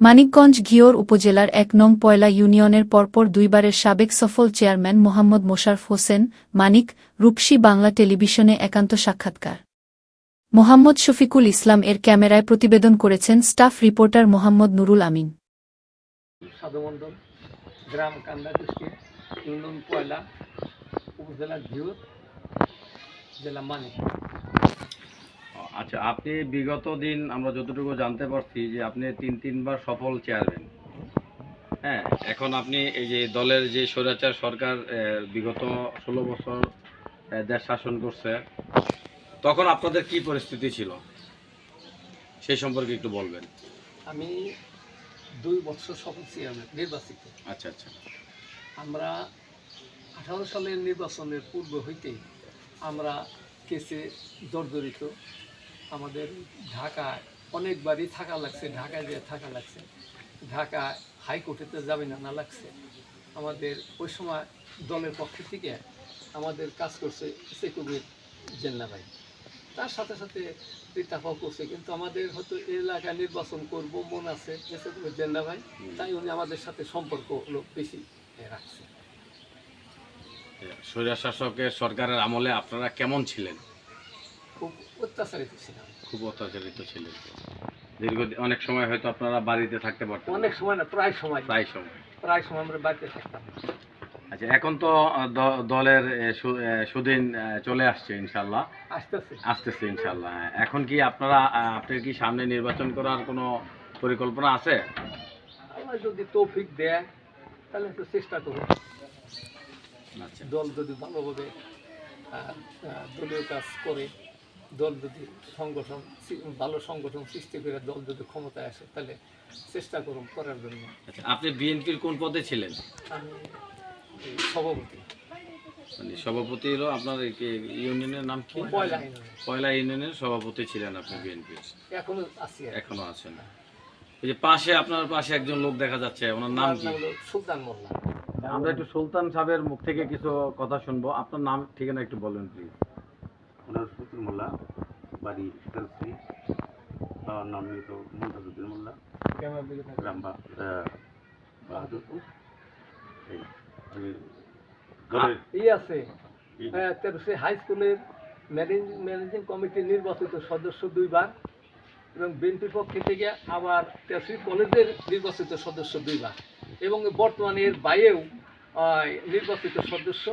মানিকগঞ্জ ঘিওর উপজেলার এক নং পয়লা ইউনিয়নের পরপর দুইবারের সাবেক সফল চেয়ারম্যান মোহাম্মদ মোশারফ হোসেন, মানিক, রূপসী বাংলা টেলিভিশনে একান্ত সাক্ষাৎকার। মোহাম্মদ শফিকুল ইসলাম এর ক্যামেরায় প্রতিবেদন করেছেন স্টাফ রিপোর্টার মোহাম্মদ নুরুল আমিন। আচ্ছা আপনি বিগত দিন আমরা যতটুকু জানতে পারছি যে আপনি তিন তিনবার সফল চেয়ারম্যান। হ্যাঁ এখন আপনি এই যে দলের যে স্বৈরাচার সরকার বিগত ষোলো বছর দেশ শাসন করছে তখন আপনাদের কি পরিস্থিতি ছিল? সেই সম্পর্কে একটু বলবেন। আমি দুই বছর সফল চেয়ারম্যান নির্বাচিত। আচ্ছা আচ্ছা। আমরা আঠারো সালের নির্বাচনের পূর্ব হইতেই আমরা কেসে জর্জরিত আমাদের ঢাকায় অনেকবারই থাকা লাগছে, ঢাকায় যে থাকা লাগছে। ঢাকা হাইকোর্টেতে যাবে না না লাগছে। আমাদের ওই সময় দলের পক্ষ থেকে আমাদের কাজ করছে সেকুবির জেন্না ভাই। তার সাথে সাথে পৃথাক করছে, কিন্তু আমাদের হয়তো এই এলাকায় নির্বাচন করব, মন আছে সেকুবির জেন্না ভাই। তাই উনি আমাদের সাথে সম্পর্ক হলো বেশি রাখছে। স্বৈরা শাসকের সরকারের আমলে আপনারা কেমন ছিলেন? খুব অত্যাচারিত ছিলাম। খুব অত্যাচারিত ছিলেন। দীর্ঘদিন অনেক সময় হয়তো আপনারা বাড়িতে থাকতে পারতেন অনেক সময় না প্রায় সময়। প্রায় সময়। প্রায় সময় আমরা বাড়িতে থাকতাম। আচ্ছা এখন তো দলের সুদিন চলে আসছে ইনশাল্লাহ আসতেছে। আসতেছে ইনশাল্লাহ হ্যাঁ। এখন কি আপনারা আপনার কি সামনে নির্বাচন করার কোনো পরিকল্পনা আছে? যদি তৌফিক দেয় তাহলে একটু চেষ্টা করব। আচ্ছা। দল যদি ভালোভাবে দলীয় কাজ করে দল যদি সংগঠন ভালো সংগঠন সৃষ্টি করে দল যদি ক্ষমতায় আসে তাহলে চেষ্টা করুন করার জন্য। আচ্ছা আপনি বিএনপির কোন পদে ছিলেন? আমি সভাপতি। মানে সভাপতি হলো আপনার ইউনিয়নের নাম কি? পয়লা পয়লা ইউনিয়নের সভাপতি ছিলেন আপনি বিএনপির। এখনও আছি। এখনও আছেন। এই যে পাশে আপনার পাশে একজন লোক দেখা যাচ্ছে ওনার নাম কি? হলো সুলতান মোল্লা। আমরা একটু সুলতান সাহেবের মুখ থেকে কিছু কথা শুনব। আপনার নাম ঠিকানা একটু বলবেন প্লিজ ওনার মোল্লা বাড়ি শীতলশ্রী বাবার নাম মৃত মমতাজুদ্দিন মোল্লা। বাহাদুরপুর। এই আছে। হ্যাঁ, হাই স্কুলের ম্যানেজিং কমিটির নির্বাচিত সদস্য দুইবার এবং বিএনপির পক্ষ থেকে আবার তেরোশি কলেজের নির্বাচিত সদস্য দুইবার। এবং বর্তমানে এর বাইরেও নির্বাচিত সদস্য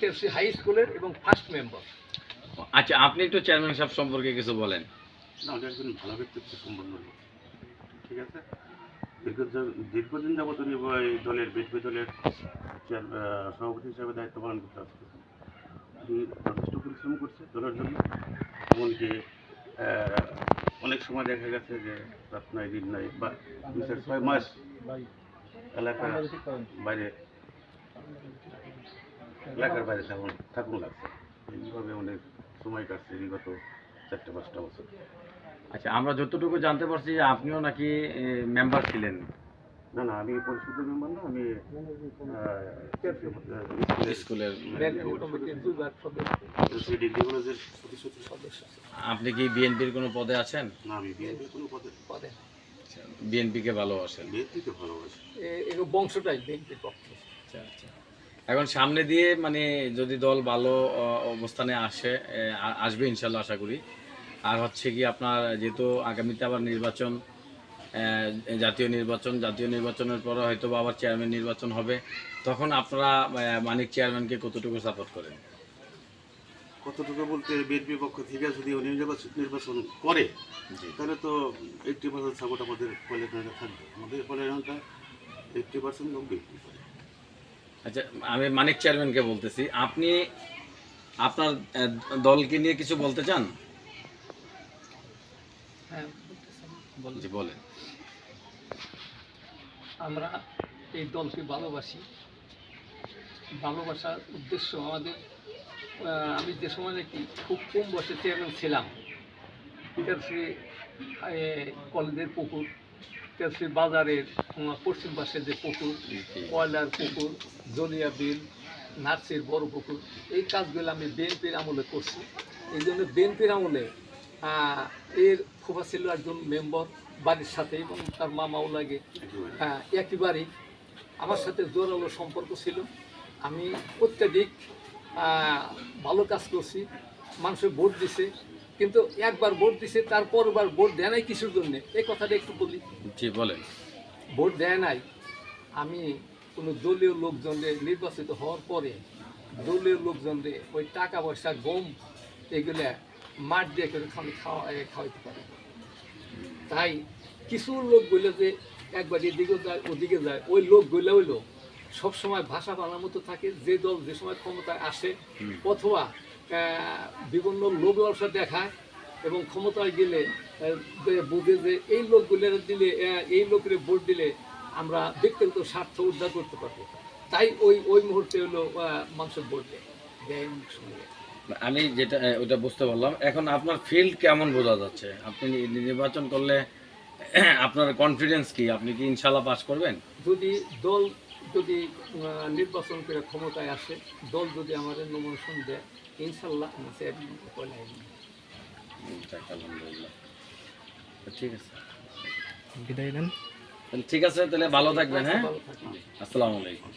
তেরোশি হাই স্কুলের এবং ফার্স্ট মেম্বার আচ্ছা আপনি একটু চেয়ারম্যান সাহেব সম্পর্কে কিছু বলেন। না উনি একজন ভালো ব্যক্তিত্ব সম্পন্ন লোক। ঠিক আছে? দীর্ঘ দীর্ঘদিন যাবত উনি এই দলের বিএনপি দলের সভাপতি হিসাবে দায়িত্ব পালন করতে আসতেছেন উনি যথেষ্ট পরিশ্রম করছে দলের জন্য। এমনকি অনেক সময় দেখা গেছে যে রাত নাই দিন নাই বা ছয় মাস এলাকা বাইরে এলাকার বাইরে থাকুন থাকুন লাগছে এইভাবে অনেক সময় কাটছে বিগত চারটে পাঁচটা বছর। আচ্ছা আমরা যতটুকু জানতে পারছি যে আপনিও নাকি মেম্বার ছিলেন। না না আমি পরিষদের মেম্বার না আমি স্কুলের ডিগ্রি কলেজের সদস্য আপনি কি বিএনপির কোনো পদে আছেন? না আমি বিএনপির কোনো পদে পদে বিএনপিকে ভালোবাসেন। বিএনপিকে ভালোবাসি এ- এগুলো বংশটাই বিএনপির পক্ষে। আচ্ছা আচ্ছা। এখন সামনে দিয়ে মানে যদি দল ভালো অবস্থানে আসে আসবে ইনশাল্লাহ আশা করি। আর হচ্ছে কি আপনার যেহেতু আগামীতে আবার নির্বাচন জাতীয় নির্বাচন জাতীয় নির্বাচনের পরে হয়তো বা আবার চেয়ারম্যান নির্বাচন হবে তখন আপনারা মানিক চেয়ারম্যানকে কতটুকু সাপোর্ট করেন? কতটুকু বলতে বিএনপির পক্ষ থেকে যদি নির্বাচন করে জি। তাহলে তো এইটটি পার্সেন্ট সাপোর্ট আমাদের পলিটিক্যালটা থাকবে। আমাদের পলিটিক্যালটা এইটটি পার্সেন্ট লোক বিএনপি আচ্ছা আমি মানিক চেয়ারম্যানকে বলতেছি আপনি আপনার দলকে নিয়ে কিছু বলতে চান? হ্যাঁ বলছি। জি বলেন। আমরা এই দলকে ভালোবাসি। ভালোবাসার উদ্দেশ্য আমাদের আমি যে সময় নাকি খুব কম বয়সে চেয়ারম্যান ছিলাম তেরসি কলেজের পুকুর তেরসি বাজারের পশ্চিম পাশে যে পুকুর কয়লার পুকুর জলিয়া বিল নার্সের বড় পুকুর এই কাজগুলো আমি বিএনপির আমলে করছি। এই জন্য বিএনপির আমলে এর ফুফা ছিল একজন মেম্বার বাড়ির সাথে এবং তার মামাও লাগে। একেবারে। হ্যাঁ একেবারেই। আমার সাথে জোরালো সম্পর্ক ছিল। আমি অত্যাধিক ভালো কাজ করছি মানুষের ভোট দিছে কিন্তু একবার ভোট দিছে তারপরবার ভোট দেয় নাই কিছুর জন্য? এই কথাটা একটু বলি। জি বলেন। ভোট দেয় নাই। আমি কোনো দলীয় লোকজনদের নির্বাচিত হওয়ার পরে দলীয় লোকজনদের ওই টাকা পয়সা গম এগুলো মাঠ দিয়ে করে খাওয়া খাওয়াইতে পারে। তাই কিছু লোক বললে যে একবার এদিকে যায় ওদিকে যায়। ওই লোক গইলে হইল সবসময় ভাষা বানার মতো থাকে যে দল যে সময় ক্ষমতায় আসে অথবা বিভিন্ন লোক ব্যবসা দেখায় এবং ক্ষমতায় গেলে বুঝে যে এই লোকগুলো দিলে এই লোকের ভোট দিলে আমরা ব্যক্তিগত স্বার্থ উদ্ধার করতে পারব। তাই ওই ওই মুহূর্তে হলো মানুষের ভোট দেয় সময়। আমি যেটা ওটা বুঝতে পারলাম। এখন আপনার ফিল্ড কেমন বোঝা যাচ্ছে? আপনি নির্বাচন করলে আপনার কনফিডেন্স কি? আপনি কি ইনশাল্লাহ পাস করবেন? যদি দল যদি নির্বাচন করে ক্ষমতায় আসে দল যদি আমাদের নমোশন দেয় ইনশাল্লাহ তো ঠিক আছে। বিদায় ঠিক আছে তাহলে ভালো থাকবেন হ্যাঁ? আসসালামু আলাইকুম।